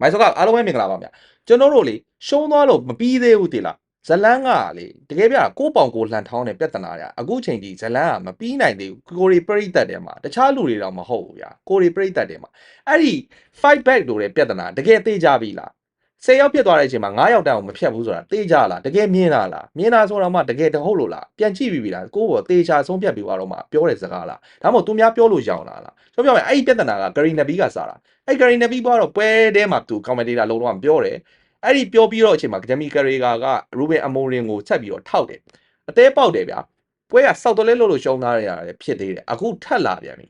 မိုက်ဆော့ကအားလုံးပဲမင်္ဂလာပါဗျာကျွန်တော်တို့လေရှုံးသွားလို့မပြီးသေးဘူးတိလားဇလန်းကလေတကယ်ပြကိုပေါင်ကိုလှန်ထောင်းတဲ့ပြဿနာတွေအခုချိန်ကြီးဇလန်းကမပြီးနိုင်သေးဘူးကိုရီပရိသတ်တယ်မှာတခြားလူတွေတော့မဟုတ်ဘူးဗျာကိုရီပရိသတ်တယ်မှာအဲ့ဒီ fight back လို့တဲ့ပြဿနာတကယ်သိကြပြီလား ဆယ်ယောက်ဖြစ်သွားတဲ့အချိန်မှာ9ယောက်တန်းကိုမဖြတ်ဘူးဆိုတာသိကြလားတကယ်မြင်လာလားမြင်လာဆိုတော့မှတကယ်တဟုတ်လို့လားပြန်ကြည့်ပြီးပြီလားကိုယ့်ဘောသေချာဆုံးဖြတ်ပြီးသွားတော့မှပြောတဲ့စကားလားဒါမှမဟုတ်သူများပြောလို့ရောင်လာလားကျွန်တော်ပြောမယ်အဲ့ဒီပြဿနာကဂရီနဘီကစားတာအဲ့ဂရီနဘီဘွားတော့ပွဲထဲမှာသူကွန်မန်တေတာလုံးလုံးပြောတယ်အဲ့ဒီပြောပြီးတော့အချိန်မှာဂျမီကရေဂါကရူဘင်အမိုရင်ကိုချက်ပြီးတော့ထောက်တယ်အသေးပေါက်တယ်ဗျာပွဲကစောက်တလဲလို့လို့ရှုံးသားရတယ်ဖြစ်သေးတယ်အခုထက်လာပြန်ပြီ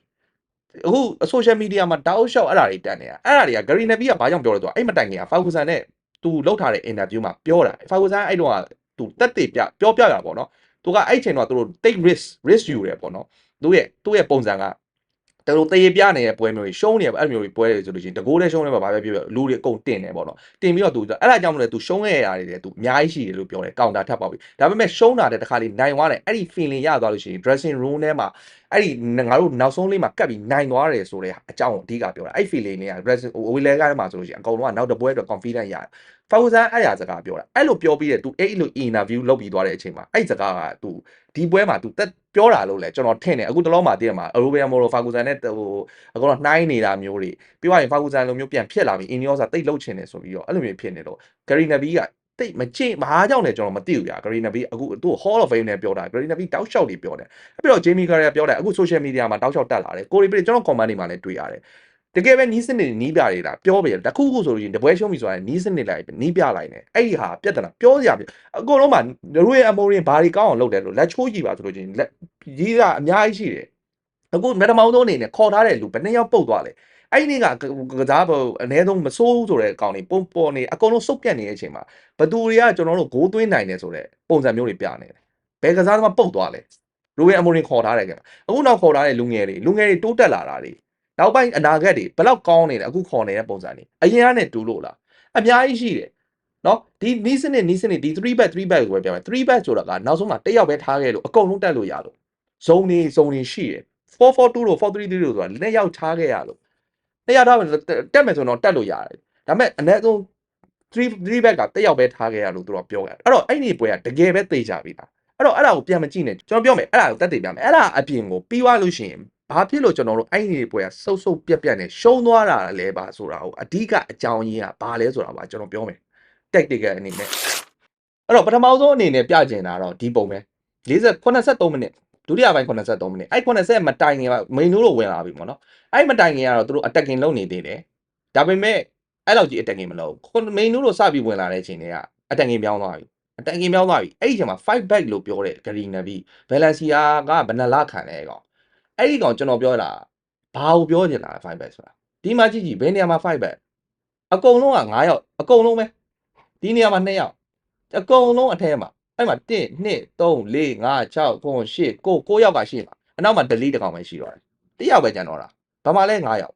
အခုဆိုရှယ်မီဒီယာမှာတောက်လျှောက်အဲ့ဒါတွေတက်နေတာအဲ့ဒါတွေကဂရီနဘီကဘာကြောင့်ပြောလဲဆိုတော့အဲ့မတိုင်ခင်ကဖာဂူဆန်နဲ့သူလောက်ထားတဲ့အင်တာဗျူးမှာပြောတာဖာဂူဆန်အဲ့တော့ကသူတက်တေပြပြောပြရပါတော့သူကအဲ့ချိန်တော့သူတို့ take risk risk ယူတယ်ပေါ့နော်သူရဲ့သူ့ရဲ့ပုံစံကတော်တော်တရေပြနေတဲ့ပွဲမျိုးကြီးရှုံးနေအဲ့လိုမျိုးကြီးပွဲတွေဆိုလို့ရှိရင်တကိုးလေးရှုံးနေမှာဘာပဲပြောပြောလူတွေအကုန်တင်တယ်ပေါ့နော်တင်ပြီးတော့သူအဲ့ဒါကြောင့်မလို့ तू ရှုံးခဲ့ရတာတွေသူအများကြီးရှိတယ်လို့ပြောတယ်ကောင်တာထပ်ပေါက်ပြီဒါပေမဲ့ရှုံးတာတဲ့တခါလေးနိုင်သွားတယ်အဲ့ဒီ feeling ရသွားလို့ရှိရင် dressing room ထဲမှာ အဲ့ဒီငါတို့နောက်ဆုံးလေးမှာကတ်ပြီးနိုင်သွားတယ်ဆိုတဲ့အကြောင်းကိုအဓိကပြောတာအဲ့ feeling လေးက dressing ဝီလဲကားထဲမှာဆိုလို့ရှိရင်အကုန်လုံးကနောက်တစ်ပွဲအတွက် confident ရတယ်ဖာဝူဇန်အဲ့ရစကားပြောတာအဲ့လိုပြောပြီးတဲ့ तू အဲ့လို interview လုပ်ပြီးသွားတဲ့အချိန်မှာအဲ့စကားက तू ဒီပွဲမှာ तू တက်ပြောတာလို့လဲကျွန်တော်ထင်တယ်အခုတလောမှာတည်းမှာအရိုဘီယာမိုရိုဖာဂူဇန်နဲ့ဟိုအကောင်တော့နှိုင်းနေတာမျိုးတွေပြီးသွားရင်ဖာဂူဇန်လိုမျိုးပြန်ဖြစ်လာပြီးအင်နီယောစာတိတ်လှုပ်ချင်တယ်ဆိုပြီးတော့အဲ့လိုမျိုးဖြစ်နေတော့ဂရီနဘီက တိတ်မကျင့်ဘာကြောင့်လဲကျွန်တော်မသိဘူးဗျာဂရီနဘီအခုသူ့ Hall of Fame နဲ့ပြောတာဂရီနဘီတောက်လျှောက်တွေပြောတယ်အဲ့ပြီးတော့ Jamie Carragher ပြောတယ်အခု social media မှာတောက်လျှောက်တက်လာတယ်ကိုရီပရိကျွန်တော် comment တွေမှာလည်းတွေ့ရတယ်တကယ်ပဲနီးစနစ်နီးပြနေတာပြောပြတယ်တခုခုဆိုလို့ရှိရင်တပွဲရှုံးပြီဆိုတာနီးစနစ်လိုက်နီးပြလိုက်နေအဲ့ဒီဟာပြဿနာပြောစရာပြအကုန်လုံးမှာရိုရဲ့အမိုရင်ဘာတွေကောင်းအောင်လုပ်တယ်လို့လက်ချိုးကြည့်ပါဆိုလို့ရှိရင်လက်ကြီးကအများကြီးရှိတယ်အခုမက်တမောင်းသုံးအနေနဲ့ခေါ်ထားတဲ့လူဘယ်နှစ်ယောက်ပုတ်သွားလဲ အဲ့ဒီနေ့ကကစားပေါ်အ ਨੇ ဆုံးမစိုးဘူးဆိုတဲ့အကောင်တွေပုံပေါ်နေအကုန်လုံးစုပ်ပြတ်နေတဲ့အချိန်မှာဘသူတွေကကျွန်တော်တို့ဂိုးသွင်းနိုင်တယ်ဆိုတဲ့ပုံစံမျိုးတွေပြနေတယ်ဘယ်ကစားသမားပုတ်သွားလဲရိုရဲ့အမိုရင်ခေါ်ထားတယ်ကအခုနောက်ခေါ်ထားတဲ့လူငယ်တွေလူငယ်တွေတိုးတက်လာတာတွေနောက်ပိုင်းအနာဂတ်တွေဘယ်လောက်ကောင်းနေလဲအခုခေါ်နေတဲ့ပုံစံတွေအရင်ကနဲ့တူလို့လားအများကြီးရှိတယ်နော်ဒီနီးစနစ်နီးစနစ်ဒီ3 back 3 back ကိုပဲပြောမယ်3 back ဆိုတာကနောက်ဆုံးမှာတစ်ယောက်ပဲထားခဲ့လို့အကုန်လုံးတက်လို့ရလို့ဇုံနေဇုံနေရှိတယ်442လို့433လို့ဆိုတာနှစ်ယောက်ထားခဲ့ရလို့ နှစ်ယောက်ထားမယ်တက်မယ်ဆိုတော့တက်လို့ရတယ်ဒါပေမဲ့အနည်းဆုံး3 3 back ကတစ်ယောက်ပဲထားခဲ့ရလို့သူတို့ပြောရတယ်အဲ့တော့အဲ့ဒီပွဲကတကယ်ပဲသိကြပြီလားအဲ့တော့အဲ့ဒါကိုပြန်မကြည့်နဲ့ကျွန်တော်ပြောမယ်အဲ့ဒါကိုတက်တည်ပြမယ်အဲ့ဒါအပြင်ကိုပြီးသွားလို့ရှိရင်ဘာဖြစ်လို့ကျွန်တော်တို့အဲ့ဒီပွဲကစုပ်စုပ်ပြက်ပြက်နဲ့ရှုံးသွားတာလဲပါဆိုတာကိုအဓိကအကြောင်းရင်းကဘာလဲဆိုတာပါကျွန်တော်ပြောမယ် tactical အနေနဲ့အဲ့တော့ပထမဆုံးအနေနဲ့ပြကျင်တာတော့ဒီပုံပဲ40 83မိနစ် ဒုတိယပိုင်း83မိနစ်အဲ့80မတိုင်ခင်ကမိန်နိုးလို့ဝင်လာပြီပေါ့နော်အဲ့မတိုင်ခင်ကတော့သူတို့ attacking လုပ်နေသေးတယ်ဒါပေမဲ့အဲ့လောက်ကြီး attacking မလုပ်ဘူးမိန်နိုးလို့စပြီးဝင်လာတဲ့အချိန်တွေက attacking ပြောင်းသွားပြီ attacking ပြောင်းသွားပြီအဲ့ဒီအချိန်မှာ fight back လို့ပြောတဲ့ Green Navy Valencia ကဘယ်နှလခံလဲကောင်အဲ့ဒီကောင်ကျွန်တော်ပြောတာဘာကိုပြောချင်တာလဲ five back ဆိုတာဒီမှာကြည့်ကြည့်ဘယ်နေရာမှာ five back အကုန်လုံးက9ယောက်အကုန်လုံးပဲဒီနေရာမှာ2ယောက်အကုန်လုံးအထဲမှာ အဲ့မှာ1 2 3 4 5 6 9 10 9 9ယောက်ကရှိမှာအနောက်မှာ delete တစ်ကောင်ပဲရှိတော့တယ်တစ်ယောက်ပဲကျန်တော့တာဘာမှလဲ9ယောက်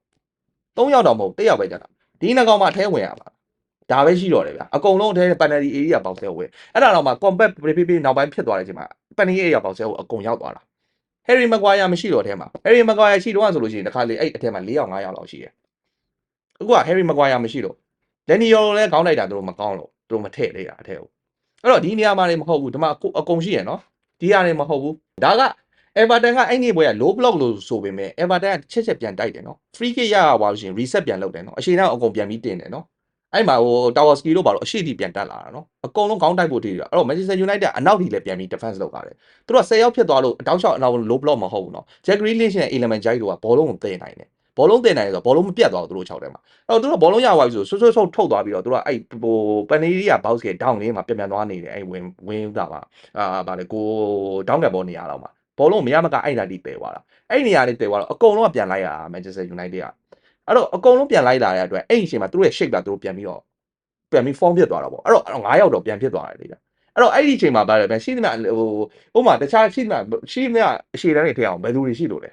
3ယောက်တော့မဟုတ်တစ်ယောက်ပဲကျန်တာဒီနှစ်ကောင်မှအထဲဝင်ရမှာဒါပဲရှိတော့တယ်ဗျာအကုန်လုံးအထဲ penalty area ပေါက်ဆဲဝင်အဲ့ဒါတော့မှ compact ပြပြနောက်ပိုင်းဖြစ်သွားတဲ့အချိန်မှာ penalty area ပေါက်ဆဲကိုအကုန်ရောက်သွားတာဟယ်ရီမကွာယာမရှိတော့အထဲမှာဟယ်ရီမကွာယာရှိတော့ဆိုလို့ရှိရင်တစ်ခါလေအဲ့အထဲမှာ၄ယောက်၅ယောက်လောက်ရှိတယ်အခုကဟယ်ရီမကွာယာမရှိတော့လန်နီယောလည်းခေါင်းလိုက်တာသူတို့မကောင်းလို့သူတို့မထည့်လိုက်တာအထဲကို အဲ့တော့ဒီနေရာမှာလည်းမဟုတ်ဘူးဒီမှာအကုန်ရှိရနော်ဒီဟာလည်းမဟုတ်ဘူးဒါက Everton ကအဲ့ဒီဘွဲက low block လို့ဆိုပေမဲ့ Everton ကချက်ချက်ပြန်တိုက်တယ်နော် free kick ရရပါလို့ရှိရင် reset ပြန်လုပ်တယ်နော်အချိန်တော့အကုန်ပြန်ပြီးတင်တယ်နော်အဲ့မှာဟို Tower Ski လို့ပါတော့အရှိတီပြန်တက်လာတာနော်အကုန်လုံးခေါင်းတိုက်ဖို့တည်တာအဲ့တော့ Manchester United အနောက်တီလည်းပြန်ပြီး defense လုပ်ပါတယ်သူတို့က10ယောက်ဖြစ်သွားလို့အတောက်လျှောက်အနောက် low block မဟုတ်ဘူးနော် Jack Grealish နဲ့ Element Jai တို့ကဘောလုံးကိုတင်နိုင်တယ် ဘောလုံးတင်နိုင်တယ်ဆိုတော့ဘောလုံးမပြတ်သွားဘူးသူတို့6ထဲမှာအဲ့တော့သူတို့ဘောလုံးရသွားပြီဆိုဆွဆွဆုပ်ထုတ်သွားပြီးတော့သူတို့ကအဲ့ဟိုပန်နီရီက box က down လေးမှာပြန်ပြန်သွားနေတယ်အဲ့ဝင်ဝင်တာပါအာဗာလေကို down ကဘောနေရတော့မှာဘောလုံးမရမကအဲ့နာတီပယ်သွားတာအဲ့နေရာလေးပယ်သွားတော့အကုန်လုံးကပြန်လိုက်ရတာ Manchester United ကအဲ့တော့အကုန်လုံးပြန်လိုက်လာတဲ့အတွက်အဲ့ဒီအချိန်မှာသူတို့ရဲ့ shape ကသူတို့ပြန်ပြီးတော့ပြန်ပြီး form ဖြစ်သွားတာပေါ့အဲ့တော့9ယောက်တော့ပြန်ဖြစ်သွားတယ်လေအဲ့တော့အဲ့ဒီအချိန်မှာဗာလေရှိသမျှဟိုဥမာတခြားရှိသမျှရှိသမျှအရှိတန်းတွေထည့်အောင်ဘယ်သူတွေရှိလို့လဲ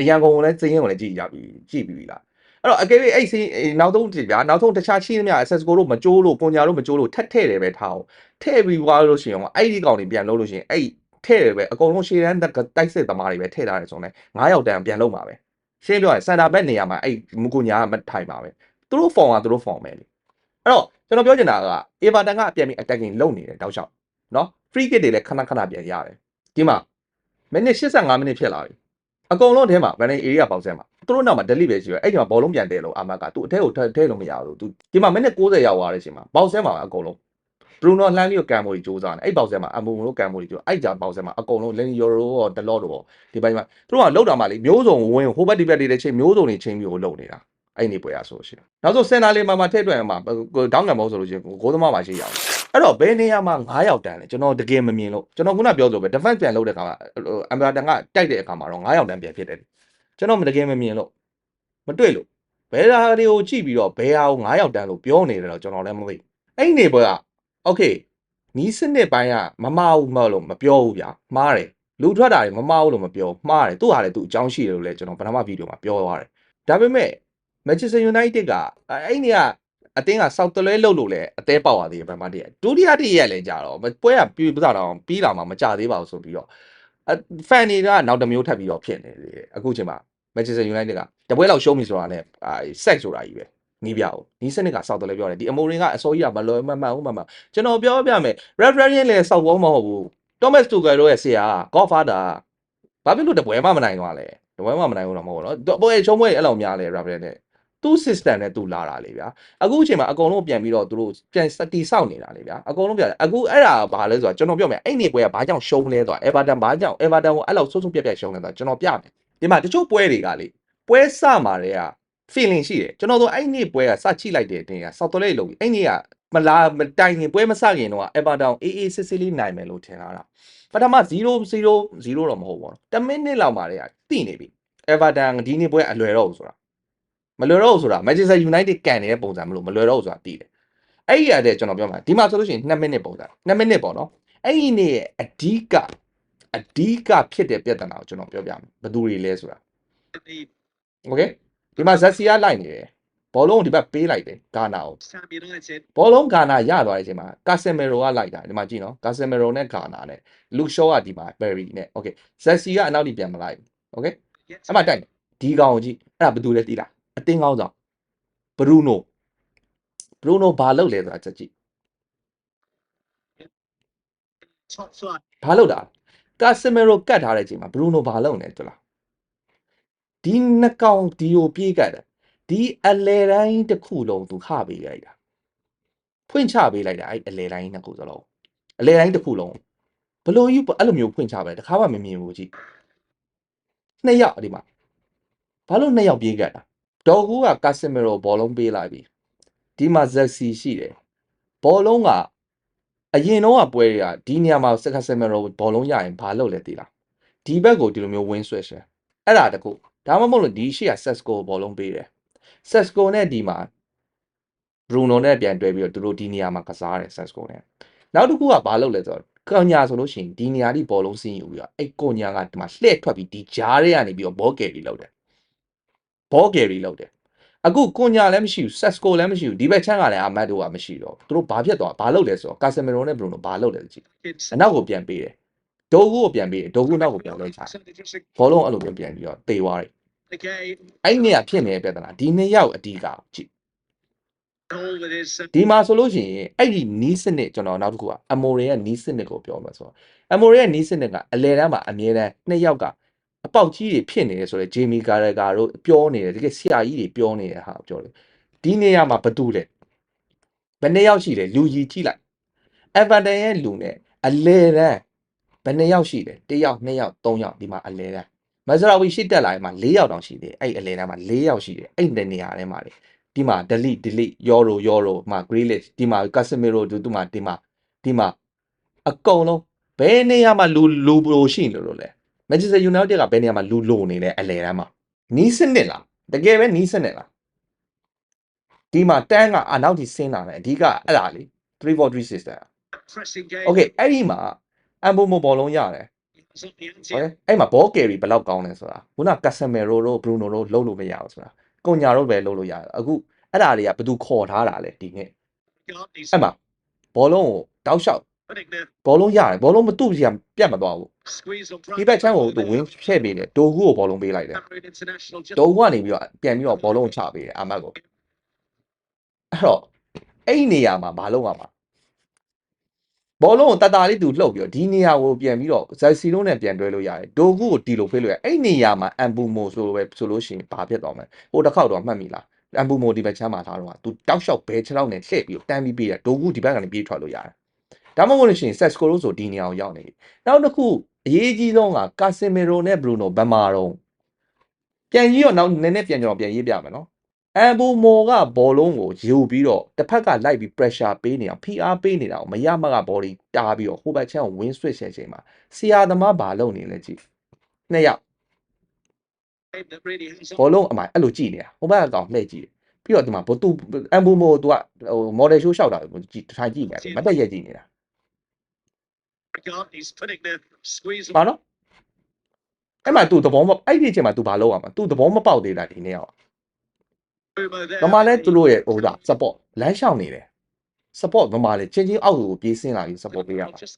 အရန်ကုန်ကိုလည်းစိရင်ကိုလည်းကြည့်ကြပြီကြည့်ပြီးပြီလားအဲ့တော့အကယ်၍အဲ့စိနောက်ဆုံးကြည့်ဗျာနောက်ဆုံးတခြားရှိသမျှ access ကိုတို့မကြိုးလို့ပုံညာလို့မကြိုးလို့ထက်ထဲ့တယ်ပဲထားအောင်ထည့်ပြီးသွားလို့ရှိရင်အဲ့ဒီကောင်တွေပြန်လို့လို့ရှိရင်အဲ့ထဲ့တယ်ပဲအကုန်လုံးရှေ့တန်းတိုက်စစ်သမားတွေပဲထည့်ထားတယ်ဆိုတော့9ယောက်တန်းပြန်လုံးပါပဲရှင်းပြောရင်စန်တာဘက်နေရာမှာအဲ့မူကူညာကမထိုင်ပါပဲသူတို့ form ကသူတို့ form ပဲလေအဲ့တော့ကျွန်တော်ပြောချင်တာက Everton ကအပြန်ပြီး attacking လုပ်နေတယ်တောက်လျှောက်နော် free kick တွေလည်းခဏခဏပြန်ရတယ်ဒီမှာမိနစ်85မိနစ်ဖြစ်လာပြီ အကုန်လုံးအထဲမှာ Van area ပေါက်ဆဲမှာသူတို့နောက်မှာ delete ပဲရှိရအဲ့ဒီမှာဘောလုံးပြန်တယ်လို့အာမတ်ကသူအထက်ကိုထည့်ထည့်လို့မရဘူးသူဒီမှာမိနစ်60ရောက်သွားတဲ့အချိန်မှာပေါက်ဆဲမှာအကုန်လုံး Bruno လှမ်းပြီးတော့ကံမိုကြီးစူးစမ်းတယ်အဲ့ပေါက်ဆဲမှာအမူလို့ကံမိုကြီးစူးအဲ့ကြပေါက်ဆဲမှာအကုန်လုံး Lenny Yoro ရော Delort ရောဒီပိုင်းမှာသူတို့ကလောက်တာမှလေမျိုးစုံဝင်ဟိုဘက်ဒီဘက်တွေတဲ့ချိန်မျိုးစုံတွေချိန်ပြီးကိုလုံနေတာအဲ့နေပွဲရဆိုရှင်နောက်ဆုံးစင်တာလေးမှာမှာထည့်တွက်မှာဒေါင်းငံမောဆိုလို့ချင်းဂိုးသမားမှာရှိရအောင် အဲ့တော့ဘယ်နေရာမှာ9ယောက်တန်းလဲကျွန်တော်တကယ်မမြင်လို့ကျွန်တော်ခုနပြောဆိုပဲ defense ပြန်လုပ်တဲ့ခါမှာအမ်ဘာတန်ကတိုက်တဲ့အခါမှာတော့9ယောက်တန်းပြန်ဖြစ်တယ်ကျွန်တော်တကယ်မမြင်လို့မတွေ့လို့ဘယ်ဟာတွေကိုကြည့်ပြီးတော့ဘယ်ဟာကို9ယောက်တန်းလို့ပြောနေတယ်တော့ကျွန်တော်လည်းမသိအဲ့နေပွဲက okay နီးစနစ်ပိုင်းကမမအောင်မလို့မပြောဘူးဗျာမှားတယ်လူထွက်တာတွေမမအောင်လို့မပြောမှားတယ်သူ့ဟာလည်းသူ့အကြောင်းရှိတယ်လို့လည်းကျွန်တော်ပထမဗီဒီယိုမှာပြောသွားတယ်ဒါပေမဲ့ Manchester United ကအဲ့ဒီက အတင်းကစောက်တလဲလှုပ်လို့လည်းအသေးပေါက်သွားသေးတယ်ပထမတည်းဒုတိယတည်းရက်လည်းကြာတော့ပွဲကပြီးပစတော့ပြီးလာမှမကြသေးပါဘူးဆိုပြီးတော့ဖန်တွေကနောက်တစ်မျိုးထပ်ပြီးတော့ဖြစ်နေတယ်အခုချိန်မှာ Manchester United ကတပွဲလောက်ရှုံးပြီဆိုတာနဲ့အဲ sex ဆိုတာကြီးပဲနီးပြအောင်နီးစနစ်ကစောက်တယ်လည်းပြောတယ်ဒီအမိုရင်ကအစိုးရမလွယ်မမှန်ဘူးမမှန်ကျွန်တော်ပြောပြမယ် referee လည်းစောက်ဘောမဟုတ်ဘူး Thomas Tuchel တို့ရဲ့ဆရာ Godfather ဘာဖြစ်လို့တပွဲမှမနိုင်သွားလဲတပွဲမှမနိုင်ဘူးတော့မဟုတ်တော့ပွဲချုံးပွဲအဲ့လောက်များလဲ referee နဲ့ သူ့ system နဲ့သူလာတာလေဗျာအခုအချိန်မှာအကုန်လုံးပြန်ပြီးတော့သူတို့ပြန်စတီဆောက်နေတာလေဗျာအကုန်လုံးပြန်အခုအဲ့ဒါဘာလဲဆိုတော့ကျွန်တော်ပြောမယ်အဲ့နေပွဲကဘာကြောင့်ရှုံးလဲဆိုတော့ Everton ဘာကြောင့် Everton ကိုအဲ့လောက်ဆုံးဆုံးပြတ်ပြတ်ရှုံးလဲဆိုတော့ကျွန်တော်ပြမယ်ဒီမှာတချို့ပွဲတွေကလေပွဲစမှာတွေက feeling ရှိတယ်ကျွန်တော်တို့အဲ့နေ့ပွဲကစချိလိုက်တဲ့အတင်းကစောက်တလဲလို့အဲ့နေ့ကမလာမတိုင်ခင်ပွဲမစခင်တော့ Everton အေးအေးစစ်စစ်လေးနိုင်မယ်လို့ထင်လာတာပထမ0 0 0တော့မဟုတ်ပါဘူး10မိနစ်လောက်မှတည်းကတိနေပြီ Everton ဒီနေ့ပွဲအလွယ်တော့ဘူးဆိုတာ မလွယ်တော့ဘူးဆိုတာ Manchester United ကန်နေတဲ့ပုံစံမလို့မလွယ်တော့ဘူးဆိုတာသိတယ်အဲ့ဒီရတဲ့ကျွန်တော်ပြောမှာဒီမှာဆိုလို့ရှိရင်2မိနစ်ပုံစံ2မိနစ်ပေါ့နော်အဲ့ဒီနေ့ရဲ့အဓိကအဓိကဖြစ်တဲ့ပြဿနာကိုကျွန်တော်ပြောပြမယ်ဘယ်သူတွေလဲဆိုတာโอเคဒီမှာဇက်စီကလိုက်နေတယ်ဘောလုံးကိုဒီဘက်ပေးလိုက်တယ်ဂါနာကို Sam United. ဘောလုံးဂါနာရသွားတဲ့အချိန်မှာကာဆင်မီရိုကလိုက်တာဒီမှာကြည့်နော်ကာဆင်မီရိုနဲ့ဂါနာနဲ့လူရှော့ကဒီမှာဘယ်ရီနဲ့โอเคဇက်စီကအနောက်ထိပြန်မလိုက်ဘူးโอเค Yes. အမှတိုက်တယ်ဒီကောင်ကိုကြည့်အဲ့ဒါဘယ်သူလဲသိလား အတင်းကောင်းဆောင်ဘရူနိုဘရူနိုဘာလုပ်လဲဆိုတာချက်ကြည့် Top flight. ဘာလုပ်တာကာဆင်မီရိုကတ်ထားတဲ့အချိန်မှာဘရူနိုဘာလုပ်လဲတွေ့လားဒီနှစ်ကောင်ဒီကိုပြေးကတ်တယ်ဒီအလဲတိုင်းတစ်ခုလုံးသူခပေးလိုက်တာဖွင့်ချပေးလိုက်တာအဲ့အလဲတိုင်းနှစ်ခုစလုံးအလဲတိုင်းတစ်ခုလုံးဘလို့ယူအဲ့လိုမျိုးဖွင့်ချပဲတခါမှမမြင်ဘူးကြည့်နှစ်ယောက်ဒီမှာဘာလို့နှစ်ယောက်ပြေးကတ်တာ ဒေါ်ကူကကာဆင်မီရိုဘောလုံးပေးလိုက်ပြီဒီမှာဇက်စီရှိတယ်ဘောလုံးကအရင်တော့ကပွဲတွေကဒီနေရာမှာစကာဆင်မီရိုဘောလုံးရရင်ဘာလုပ်လဲသိလားဒီဘက်ကိုဒီလိုမျိုး win switch တယ်အဲ့ဒါတကူဒါမှမဟုတ်လို့ဒီရှေ့က Sesco ဘောလုံးပေးတယ် Sesco နဲ့ဒီမှာ Bruno နဲ့ပြန်တွဲပြီးတော့သူတို့ဒီနေရာမှာကစားတယ် Sesco နဲ့နောက်တစ်ခုကဘာလုပ်လဲဆိုတော့ကောညာဆိုလို့ရှိရင်ဒီနေရာဒီဘောလုံးစင်းယူပြီးတော့အဲ့ကိုညာကဒီမှာလှည့်ထွက်ပြီးဒီကြားထဲကနေပြီးတော့ဘောကယ်ရီလောက်တယ် ဘောကယ်ရီလောက်တယ်အခုကိုညာလည်းမရှိဘူး Sesco လည်းမရှိဘူးဒီဘက်ချမ်းကလည်းအမတ်တို့ကမရှိတော့သူတို့ဘာဖြစ်သွားဘာလုပ်လဲဆိုတော့ Casemiro နဲ့ Bruno ဘာလုပ်လဲကြည့် Kids. အနောက်ကိုပြန်ပေးတယ်ဒိုကူကိုပြန်ပေးတယ်ဒိုကူနောက်ကိုပြန်လဲချတယ် So they just a- ဘောလုံးအဲ့လိုပြန်ပြန်ပြီးတော့တေသွားတယ် a game. အဲ့နေရဖြစ်နေတဲ့ပြဿနာဒီနှစ်ယောက်အဓိကကြည့် All that is. uh, ဒီမှာဆိုလို့ရှိရင်အဲ့ဒီနီးစနစ်ကျွန်တော်နောက်တစ်ခုကအမိုရီရဲ့နီးစနစ်ကိုပြောမှာဆိုတော့အမိုရီရဲ့နီးစနစ်ကအလဲတန်းမှာအမြဲတမ်းနှစ်ယောက်က အပေါက်ကြီးတွေဖြစ်နေတယ်ဆိုတော့ဂျေမီကာရဂါတို့ပြောနေတယ်တကယ်ဆရာကြီးတွေပြောနေတဲ့ဟာကိုပြောတယ်ဒီနေရာမှာဘသူလဲဘယ်နှစ်ယောက်ရှိလဲလူကြီးကြည့်လိုက်အဗာတန်ရဲ့လူနဲ့အလဲတန်းဘယ်နှစ်ယောက်ရှိလဲတစ်ယောက်နှစ်ယောက်သုံးယောက်ဒီမှာအလဲတန်းမဇရာဝီရှိတက်လာရင်မှာ၄ယောက်တောင်ရှိတယ်အဲ့အလဲတန်းမှာ၄ယောက်ရှိတယ်အဲ့ဒီနေရာထဲမှာလေဒီမှာ delete delete euro euro မှာ grealish ဒီမှာ casemiro ဒီဒီမှာဒီမှာဒီမှာအကုန်လုံးဘယ်နေရာမှာလူလူဘလိုရှိနေလို့လဲ Manchester United ကဘယ်နေရာမှာလူလိုနေလဲအလဲတန်းမှာနီးစနစ်လားတကယ်ပဲနီးစနစ်လားဒီမှာတန်းကအနောက်ထိဆင်းလာတယ်အဓိကအဲ့ဒါလေ343 system Pressing game. okay အဲ့ဒီမှာအမ်ဘိုမိုဘောလုံးရတယ် It's up the ante. okay အဲ့မှာ ball carry ဘယ်လောက်ကောင်းလဲဆိုတာခုန casemiro တို့ bruno တို့လုံးလို့မရဘူးဆိုတာကိုညာတို့ပဲလုံးလို့ရတယ်အခုအဲ့ဒါတွေကဘယ်သူခေါ်ထားတာလဲဒီနေ့ God, he's အဲ့မှာဘောလုံးကိုတောက်လျှောက် putting the ဘောလုံးရတယ်ဘောလုံးမတူစီကပြတ်မသွားဘူး squeeze on ဒီဘက်ချမ်းကိုသူဝင်ဖြည့်ပေးတယ်ဒိုကူကိုဘောလုံးပေးလိုက်တယ် Cameroon International. Just ဒိုကူကနေပြီးတော့ပြန်ပြီးတော့ဘောလုံးကိုချပေးတယ်အာမတ်ကိုအဲ့တော့အဲ့ဒီနေရာမှာမလုပ်ရမှာဘောလုံးကိုတတလေးသူလှုပ်ပြီးတော့ဒီနေရာကိုပြန်ပြီးတော့ဇက်စီလုံးနဲ့ပြန်တွဲလို့ရတယ်ဒိုကူကိုတီလိုဖေးလို့ရအဲ့ဒီနေရာမှာအမ်ပူမိုဆိုလိုပဲဆိုလို့ရှိရင်ဘာဖြစ်သွားမလဲဟိုတစ်ခေါက်တော့မှတ်မိလားအမ်ပူမိုဒီဘက်ချမ်းမှာထားတော့သူတောက်လျှောက်ဘဲချလောက်နဲ့လှည့်ပြီးတော့တန်းပြီးပြေးတာဒိုကူဒီဘက်ကနေပြေးထွက်လို့ရတယ် ဒါမှမဟုတ်လို့ရှိရင်ဆက်စကိုလို့ဆိုဒီနေရာကိုရောက်နေပြီနောက်တစ်ခုအရေးကြီးဆုံးကကာဆီမီရိုနဲ့ဘရူနိုဘယ်မှာတော့ပြန်ကြီးတော့နောက်နည်းနည်းပြန်ကျွန်တော်ပြန်ရေးပြမယ်နော်အမ်ဘူမော်ကဘောလုံးကိုယူပြီးတော့တစ်ဖက်ကလိုက်ပြီး pressure ပေးနေတာဖိအားပေးနေတာကိုမရမကဘော်ဒီတားပြီးတော့ဟိုဘက်ချမ်းကို win switch ရဲ့အချိန်မှာဆရာသမားဘာလုပ်နေလဲကြည့်နှစ်ယောက် that really has ဘောလုံးအမှအဲ့လိုကြည့်နေတာဟိုဘက်ကောင်လှည့်ကြည့်တယ်ပြီးတော့ဒီမှာဘသူအမ်ဘူမော်သူကဟို model show ရှောက်တာကိုကြည့်ထိုင်ကြည့်နေတယ်မတက်ရက်ကြည့်နေတာ regard. He's putting the squeeze ပါနော်အဲ့မှာသူသဘောမအဲ့ဒီအချိန်မှာသူဘာလုပ်ရမှာသူသဘောမပေါက်သေးတာဒီနေ့ရော over there. ဗမာလဲသူတို့ရဲ့ဟိုဒါ support လမ်းလျှောက်နေတယ် support ဗမာလဲချင်းချင်းအောက်ကိုပြေးဆင်းလာပြီး support ပေးရမှာ Just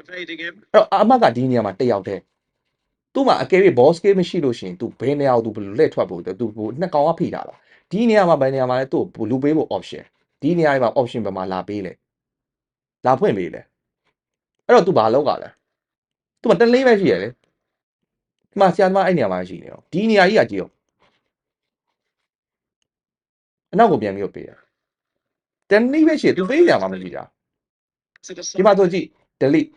evading him. အဲ့တော့အမတ်ကဒီနေရာမှာတက်ရောက်တဲ့သူ့မှာအကယ်၍ boss scale မရှိလို့ရှိရင် तू ဘယ်နေရာကို तू ဘယ်လိုလှည့်ထွက်ဖို့ तू ဟိုနှစ်ကောင်ကဖိတာလားဒီနေရာမှာဘယ်နေရာမှာလဲသူ့ကိုလူပေးဖို့ option ဒီနေရာမှာ option ဘယ်မှာလာပေးလဲလာဖွင့်ပေးလဲ အဲ့တော့ तू ဘာလုပ်ကြလဲ तू မတလေးပဲရှိရလေဒီမှာဆရာသမားအဲ့နေရာမှာရှိနေတော့ဒီနေရာကြီးကကြည့်အောင်အနောက်ကိုပြန်ပြီးတော့ပေးတယ်တလေးပဲရှိရ तू ပေးနေရမှာမရှိတာ To the ဒီမှာဆိုကြည့် delete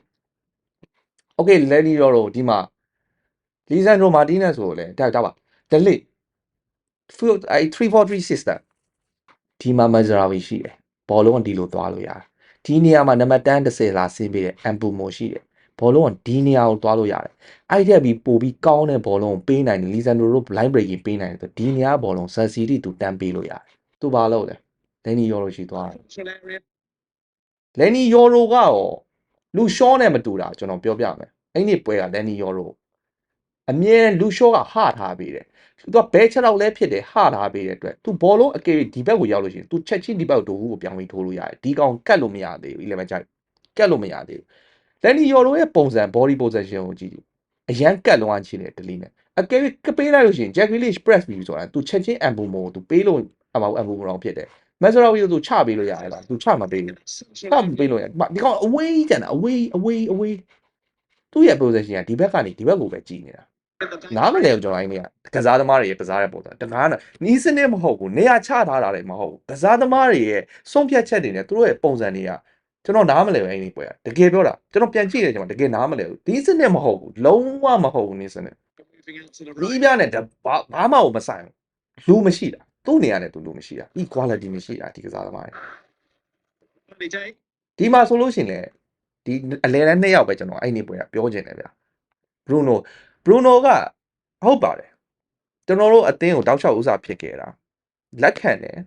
okay လဲနီရောတော့ဒီမှာလီဇန်ဒရိုမာတီနက်ဆိုလဲဒါဒါပါ delete full အဲ343 system ဒီမှာမဇရာဝီရှိတယ်ဘောလုံးကဒီလိုသွားလို့ရတယ် ဒီနေရာမှာနံပါတ်10 10လာဆင်းပေးတယ်အမ်ပူမိုရှိတယ်ဘောလုံးကဒီနေရာကိုသွားလို့ရတယ်အဲ့ထက်ပြီးပို့ပြီးကောင်းတဲ့ဘောလုံးကိုပေးနိုင်တယ်လီဇန်ဒရိုတို့ blind breaking ပေးနိုင်တယ်ဆိုဒီနေရာဘောလုံးဆန်စီတီသူတန်းပေးလို့ရတယ်သူဘာလုပ်လဲလဲနီရောလို့ရှိသွားတယ် central area. လန်နီယောရိုကရောလူရှောနဲ့မတူတာကျွန်တော်ပြောပြမယ်အဲ့ဒီပွဲကလန်နီယောရို အမြဲလူရှောကဟထားပေးတယ်သူကဘဲချက်တော့လဲဖြစ်တယ်ဟထားပေးတဲ့အတွက်သူဘောလုံးအကေဒီဘက်ကိုရောက်လို့ရှိရင်သူချက်ချင်းဒီဘက်ကိုဒိုဘူးကိုပြောင်းပြီးထိုးလို့ရတယ်ဒီကောင်ကတ်လို့မရသေးဘူး11ချိုက်ကတ်လို့မရသေးဘူးလန်နီယောရိုရဲ့ပုံစံ body position ကိုကြည့်ကြည့်အရန်ကတ်လုံးအောင်ချင်တယ်ဒလီနဲ့အကေကပေးလိုက်လို့ရှိရင် Jack Grealish press ပြီးဆိုတာသူချက်ချင်းအမ်ဘူမိုကိုသူပေးလို့အမအမ်ဘူမိုတော့ဖြစ်တယ်မက်ဆရာဝီကိုသူချပေးလို့ရတယ်လားသူချမပေးဘူး Central တောက်ပေးလို့ရဒီဒီကောင်အဝေးကျန်တာအဝေးအဝေးအဝေးသူ့ရဲ့ position ကဒီဘက်ကနေဒီဘက်ကိုပဲကြည်နေတာ in the back. နားမလဲဘူးကျွန်တော်အဲ့ဒီကကစားသမားတွေရဲ့ကစားတဲ့ပုံစံတကားနဲ့နီးစနစ်မဟုတ်ဘူးနေရာချထားတာလည်းမဟုတ်ဘူးကစားသမားတွေရဲ့ဆုံးဖြတ်ချက်တွေနဲ့သူတို့ရဲ့ပုံစံတွေကကျွန်တော်နားမလဲဘူးအဲ့ဒီပွဲကတကယ်ပြောတာကျွန်တော်ပြန်ကြည့်တယ်ကျွန်တော်တကယ်နားမလဲဘူးဒီစနစ်မဟုတ်ဘူးလုံးဝမဟုတ်ဘူးနီးစနစ် Moving out to the နီး right. ပြနဲ့တဘာဘာမှမဆိုင်ဘူးလူမရှိတာသူ့နေရာနဲ့သူလူမရှိတာ equality မရှိတာဒီကစားသမားတွေ Early day. ဒီမှာဆိုလို့ရှိရင်လေဒီအလဲတန်းနှစ်ယောက်ပဲကျွန်တော်အဲ့ဒီပွဲကပြောချင်တယ်ဗျာဘရူနို ဘရူနိုကဟုတ်ပါတယ်ကျွန်တော်တို့အသင်းကိုတောက်လျှောက်ဥစားဖြစ်ခဲ့တာလက်ခံတယ်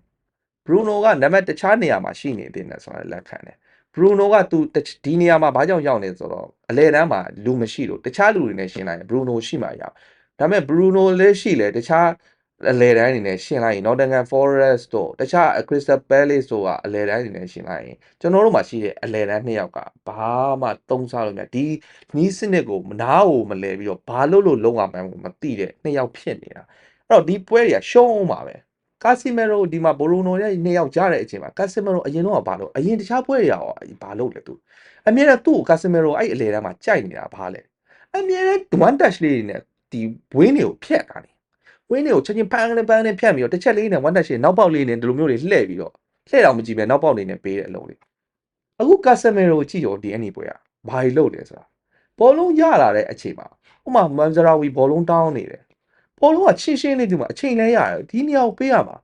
ဘရူနိုကနံပါတ်တခြားနေရာမှာရှိနေသေးတယ်ဆိုတာလက်ခံတယ်ဘရူနိုကသူဒီနေရာမှာဘာကြောင့်ရောက်နေဆိုတော့အလဲတန်းမှာလူမရှိလို့တခြားလူတွေနဲ့ရှင်းလိုက်ရင်ဘရူနိုရှိမှရအောင်ဒါပေမဲ့ဘရူနိုလည်းရှိလေတခြား အလဲတန်းအနေနဲ့ရှင်းလိုက်ရင် Nottingham Forest တို့တခြား Crystal Palace တို့ကအလဲတန်းအနေနဲ့ရှင်းလိုက်ရင်ကျွန်တော်တို့မှာရှိတဲ့အလဲတန်းနှစ်ယောက်ကဘာမှတုံးစားလို့မရဒီနီးစနစ်ကိုနားကိုမလဲပြီးတော့ဘာလို့လို့လုံးဝမှန်းကိုမသိတဲ့နှစ်ယောက်ဖြစ်နေတာအဲ့တော့ဒီပွဲတွေကရှုံးအောင်ပါပဲကာစီမီရိုဒီမှာဘရိုနိုရဲ့နှစ်ယောက်ကြားတဲ့အချိန်မှာကာစီမီရိုအရင်တော့ဘာလို့အရင်တခြားပွဲတွေရောဘာလို့လဲသူအမြဲတမ်းသူ့ကိုကာစီမီရိုအဲ့အလဲတန်းမှာကြိုက်နေတာဘာလဲအမြဲတမ်း one touch လေးတွေနဲ့ဒီဝင်းတွေကိုဖျက်တာနေ ဝင်းတွေကိုချက်ချင်းပန်းနဲ့ပန်းနဲ့ဖြတ်ပြီးတော့တစ်ချက်လေးနဲ့ one touch လေးနောက်ပေါက်လေးနဲ့ဒီလိုမျိုးတွေလှည့်ပြီးတော့လှည့်တော့မကြည့်ပဲနောက်ပေါက်လေးနဲ့ပေးတဲ့အလုံးလေးအခုကာဆမီရိုကိုကြည့်ရောဒီအနေပွဲอ่ะဘာကြီးလုပ်လဲဆိုတာဘောလုံးရလာတဲ့အချိန်မှာဥမာမန်ဇရာဝီဘောလုံးတောင်းနေတယ်ဘောလုံးကချင်းချင်းလေးဒီမှာအချိန်လဲရတယ်ဒီနေရာကိုပေးရမှာ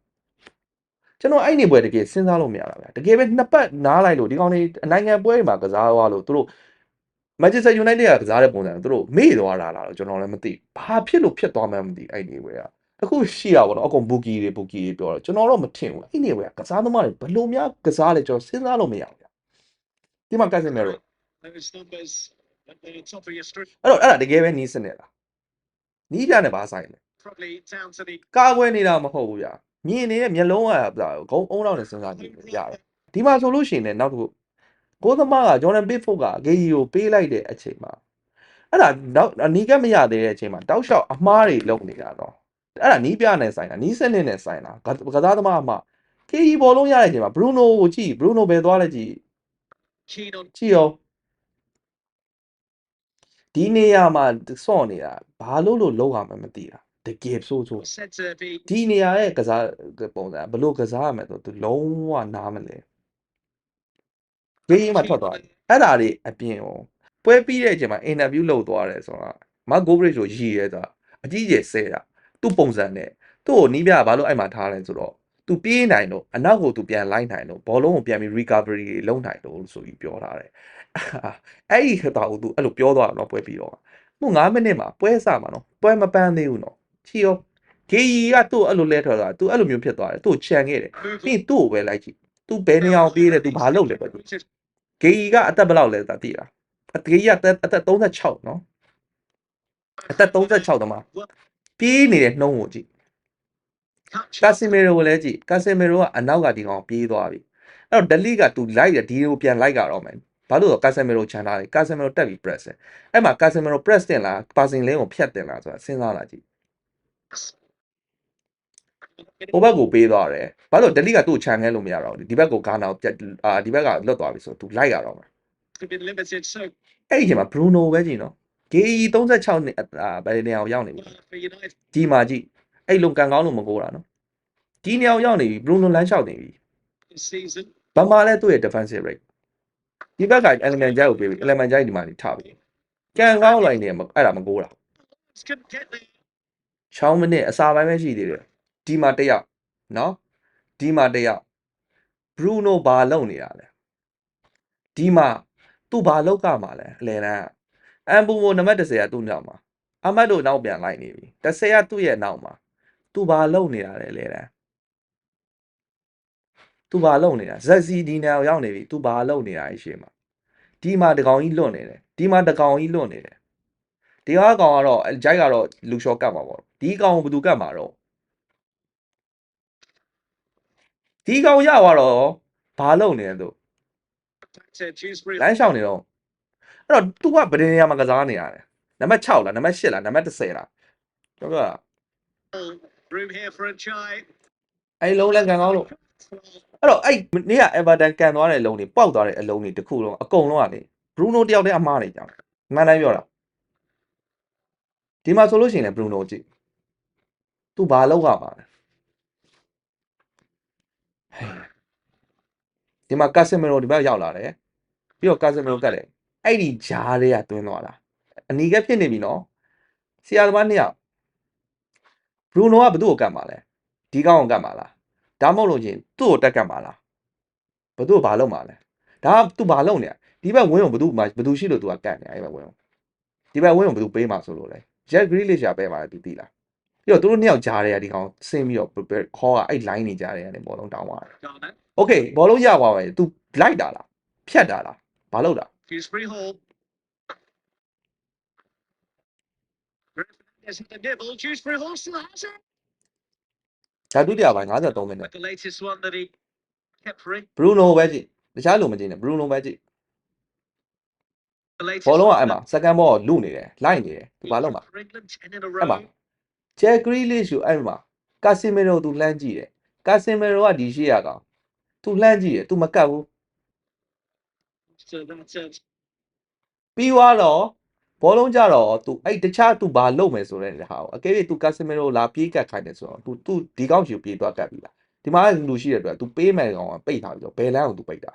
ကျွန်တော်အဲ့နေပွဲတကယ်စဉ်းစားလို့မရတာဗျာတကယ်ပဲနှစ်ပတ်နားလိုက်လို့ဒီကောင်တွေနိုင်ငံပွဲတွေမှာကစားသွားလို့သူတို့ Manchester United ကကစားတဲ့ပုံစံသူတို့မေ့သွားတာလားတော့ကျွန်တော်လည်းမသိဘာဖြစ်လို့ဖြစ်သွားမှန်းမသိအဲ့နေပွဲကအခုရှိရပါတော့အကုန်ဘူကီတွေဘူကီတွေပြောတော့ကျွန်တော်တော့မထင်ဘူးအဲ့နေပွဲကကစားသမားတွေဘယ်လိုများကစားလဲကျွန်တော်စဉ်းစားလို့မရဘူးဗျာဒီမှာကတ်စမီရို Those numbers at the top of your street. အဲ့တော့အဲ့ဒါတကယ်ပဲနီးစနစ်လားနီးပြနဲ့ဘာဆိုင်လဲ Probably down to the ကာကွယ်နေတာမဟုတ်ဘူးဗျာမြင်နေတဲ့မျက်လုံးကဗျာဂုံအုံးလောက်နဲ့စဉ်းစားကြည့်လို့ရတယ်ဒီမှာဆိုလို့ရှိရင်လည်းနောက်တစ်ခု ကိုသမားကဂျော်ဒန်ဘစ်ဖို့ကဂေဂျီကိုပေးလိုက်တဲ့အချိန်မှာအဲ့ဒါနောက်အနီးကပ်မရသေးတဲ့အချိန်မှာတောက်လျှောက်အမားတွေလုပ်နေတာတော့အဲ့ဒါနီးပြနဲ့ဆိုင်တာနီးစနစ်နဲ့ဆိုင်တာကကစားသမားအမ KE ဘောလုံးရတဲ့အချိန်မှာ Bruno ကိုကြည့် Bruno ပဲသွားလဲကြည့် Keen on ကြည့်ရောဒီနေရာမှာစော့နေတာဘာလို့လို့လောက်ရမှမသိတာတကယ်ဆိုးဆိုး said to be ဒီနေရာရဲ့ကစားပုံစံဘလို့ကစားရမယ်ဆိုသူလုံးဝနားမလဲ ဂိမ်းမှာထွက်သွားတယ်အဲ့ဒါတွေအပြင်ဟိုပွဲပြီးတဲ့အချိန်မှာအင်တာဗျူးလုပ်သွားတယ်ဆိုတော့မတ်ဂိုဘရစ်ကိုရည်ရဲသွားအကြီးကျယ်ဆဲတာသူ့ပုံစံနဲ့သူ့ကိုနီးပြဘာလို့အဲ့မှာထားလဲဆိုတော့သူပြေးနိုင်တော့အနောက်ကိုသူပြန်လိုက်နိုင်တော့ဘောလုံးကိုပြန်ပြီး recovery တွေလုပ်နိုင်တော့ဆိုပြီးပြောထားတယ်အဲ့ဒီခတာကိုသူအဲ့လိုပြောသွားတာတော့ပွဲပြီးတော့မှု9မိနစ်မှာပွဲစမှာနော်ပွဲမပန်းသေးဘူးနော်ချီရော KE ကသူ့အဲ့လိုလဲထွက်သွားတယ်သူအဲ့လိုမျိုးဖြစ်သွားတယ်သူ့ကိုခြံခဲ့တယ် move ပြီးရင်သူ့ကိုပဲလိုက်ကြည့်သူဘယ်နေအောင်ပြေးတယ်သူဘာလုပ်လဲပဲ Richard ဂေကြီးကအသက်ဘယ်လောက်လဲသာသိလားအဂေကြီးကအသက်အသက်36နော်အသက်36တမပြေးနေတဲ့နှုံးကိုကြည့် Catch ကာစီမီရိုကိုလည်းကြည့်ကာစီမီရိုကအနောက်ကဒီကောင်ပြေးသွားပြီအဲ့တော့ဒလီကသူလိုက်တယ်ဒီကိုပြန်လိုက်ကြတော့မယ်ဘာလို့လဲကာစီမီရိုခြံထားတယ်ကာစီမီရိုတက်ပြီး press တယ်အဲ့မှာကာစီမီရို press တင်လားပါစင်လင်းကိုဖြတ်တင်လားဆိုတာစဉ်းစားလာကြည့် ဟိုဘက်ကိုပေးသွားတယ်ဘာလို့ဒလီကသူ့ကိုခြံခဲလို့မရတော့ဘူးဒီဘက်ကိုဂါနာကိုပြတ်အာဒီဘက်ကလွတ်သွားပြီဆိုသူလိုက်ရတော့မယ် to be limited so အဲ့ဒီအချိန်မှာ Bruno ပဲကြည့်နော် GE 36နှစ်အာဘယ်နေအောင်ရောက်နေပြီ for United ဒီမှာကြည့်အဲ့လုံကန်ကောင်းလို့မကိုးတာနော်ဒီနေအောင်ရောက်နေပြီ Bruno လမ်းလျှောက်နေပြီ this season ဘာမှလဲသူ့ရဲ့ defensive rate ဒီဘက်က element ကြိုက်ကိုပေးပြီ element ကြိုက်ဒီမှာနေထားပြီကန်ကောင်းလိုက်နေမအဲ့ဒါမကိုးတာ couldn't get there 6မိနစ်အစာပိုင်းပဲရှိသေးတယ် ဒီမှာတစ်ယောက်နော်ဒီမှာတစ်ယောက် Bruno ဘာလုပ်နေတာလဲဒီမှာသူဘာလောက်ကမှာလဲအလဲတန်းအမ်ဘူမိုနံပါတ်30ကသူ့နောက်မှာအမတ်တို့နောက်ပြန်လိုက်နေပြီ30ကသူ့ရဲ့နောက်မှာသူဘာလုပ်နေတာလဲအလဲတန်းသူဘာလုပ်နေတာဇက်စီဒီနာကိုရောက်နေပြီသူဘာလုပ်နေတာအရှိမှာဒီမှာတကောင်ကြီးလွတ်နေတယ်ဒီမှာတကောင်ကြီးလွတ်နေတယ်ဒီဟာကောင်ကတော့ဂျိုက်ကတော့လူရှော့ကတ်မှာပေါ့ဒီကောင်ကိုဘယ်သူကတ်မှာတော့ ဒီကောင်ရသွားတော့ဘာလုပ်နေလဲသူ back to Dewsbury လမ်းလျှောက်နေတော့အဲ့တော့ तू ကဗဒင်းနေရာမှာကစားနေရတယ်နံပါတ်6လားနံပါတ်8လားနံပါတ်10လားပြောပြတာ room here for a try အဲ့လုံးလဲကန်ကောင်းလို့အဲ့တော့အဲ့နေ့က Everton ကန်သွားတဲ့အလုံးတွေပေါက်သွားတဲ့အလုံးတွေတစ်ခုလုံးအကုန်လုံးကလေ Bruno တယောက်တည်းအမားနေကြတယ်မှန်တိုင်းပြောတာဒီမှာဆိုလို့ရှိရင်လည်း Bruno ကြည့် तू ဘာလောက်ရမှာလဲဟဲ့ ဒီမှာကာဆီမီရိုဒီဘက်ရောက်လာတယ်ပြီးတော့ကာဆီမီရိုကတ်တယ်အဲ့ဒီဂျားလေးကတွင်းသွားတာအနီကဖြစ်နေပြီနော်ဆရာသမားနှစ်ယောက်ဘရူနိုကဘသူ့ကိုကတ်မှာလဲဒီကောင်ကိုကတ်မှာလားဒါမှမဟုတ်လို့ချင်းသူ့ကိုတက်ကတ်မှာလားဘသူ့ကိုဘာလုပ်မှာလဲဒါကသူ့ဘာလုပ်နေလဲဒီဘက်ဝင်းကိုဘသူ့မှာဘသူရှိလို့သူကကတ်နေအဲ့ဘက်ဝင်းကိုဒီဘက်ဝင်းကိုဘသူပေးမှာဆိုလို့လဲ Jack Grealish ကပေးမှာလားဒီသိလား ပြီးတော့သူတို့နှစ်ယောက်ကြားတွေကဒီကောင်ဆင်းပြီးတော့ခေါ်ကအဲ့ line နေကြတယ်ကနေဘောလုံးတောင်းသွားတယ် Garner Okay ဘောလုံးရသွားပဲ तू လိုက်တာလားဖြတ်တာလားဘာလုပ်တာ Dewsbury Hall There's the nibble Dewsbury Hall still has it ဓာတ်ဒုတိယပိုင်း53မိနစ် the latest one that he kept free Bruno ပဲကြည့်တခြားလူမကြည့်နဲ့ Bruno ပဲကြည့် the latest ဘောလုံးက one အဲ့မှာ second ball ကိုလူနေတယ်လိုက်နေတယ် that ဘာလုပ်မှာ for England 10 in a အဲ့မှာ row Jack Grealish ကိုအဲ့မှာ Casemiro သူလှမ်းကြည့်တယ် Casemiro ကဒီရှိရကောင်သူလှမ်းကြည့်တယ်သူမကတ်ဘူး so that's it ပြီးသွားတော့ဘောလုံးကြတော့သူအဲ့တခြားသူဘာလုပ်မယ်ဆိုတဲ့ဟာကိုအကယ်၍သူ Casemiro လာပြေးကတ်ခိုင်းတယ်ဆိုတော့ तू तू ဒီကောက်ချီကိုပြေးသွားကတ်ပြီလားဒီမှာလူရှိတဲ့အတွက် तू ပေးမယ်ကောင်ကပိတ်ထားပြီးတော့ဘယ်လမ်းကို तू ပိတ်တာ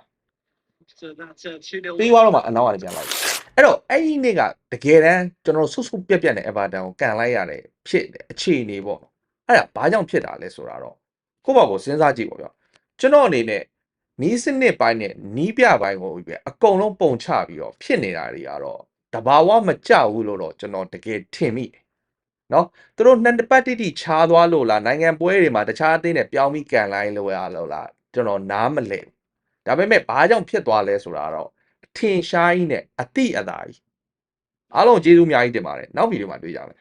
so that's it 2 ပြီးသွားတော့မှအနောက်ကနေပြန်လိုက် အဲ့တော့အဲ့ဒီနေ့ကတကယ်တမ်းကျွန်တော်ဆုပ်ဆုပ်ပြက်ပြက်နဲ့ Everton ကိုကန်လိုက်ရတဲ့ဖြစ်အခြေအနေပေါ့အဲ့ဒါဘာကြောင့်ဖြစ်တာလဲဆိုတာတော့ကိုယ့်ဘာကိုစဉ်းစားကြည့်ပါဗျကျွန်တော်အနေနဲ့နီးစနစ်ပိုင်းနဲ့နီးပြပိုင်းကိုပဲအကုန်လုံးပုံချပြီးတော့ဖြစ်နေတာတွေကတော့တဘာဝမကြဘူးလို့တော့ကျွန်တော်တကယ်ထင်မိတယ်နော်သူတို့နှစ်ပတ်တိတိခြားသွားလို့လားနိုင်ငံပွဲတွေမှာတခြားအသင်းနဲ့ပြောင်းပြီးကန်လိုက်လို့ရလို့လားကျွန်တော်နားမလဲဘူးဒါပေမဲ့ဘာကြောင့်ဖြစ်သွားလဲဆိုတာတော့ ထင်ရှားကြီးနဲ့အတိအသာကြီးအားလုံးကျေးဇူးအများကြီးတင်ပါတယ်နောက်ဗီဒီယိုမှာတွေ့ကြမယ်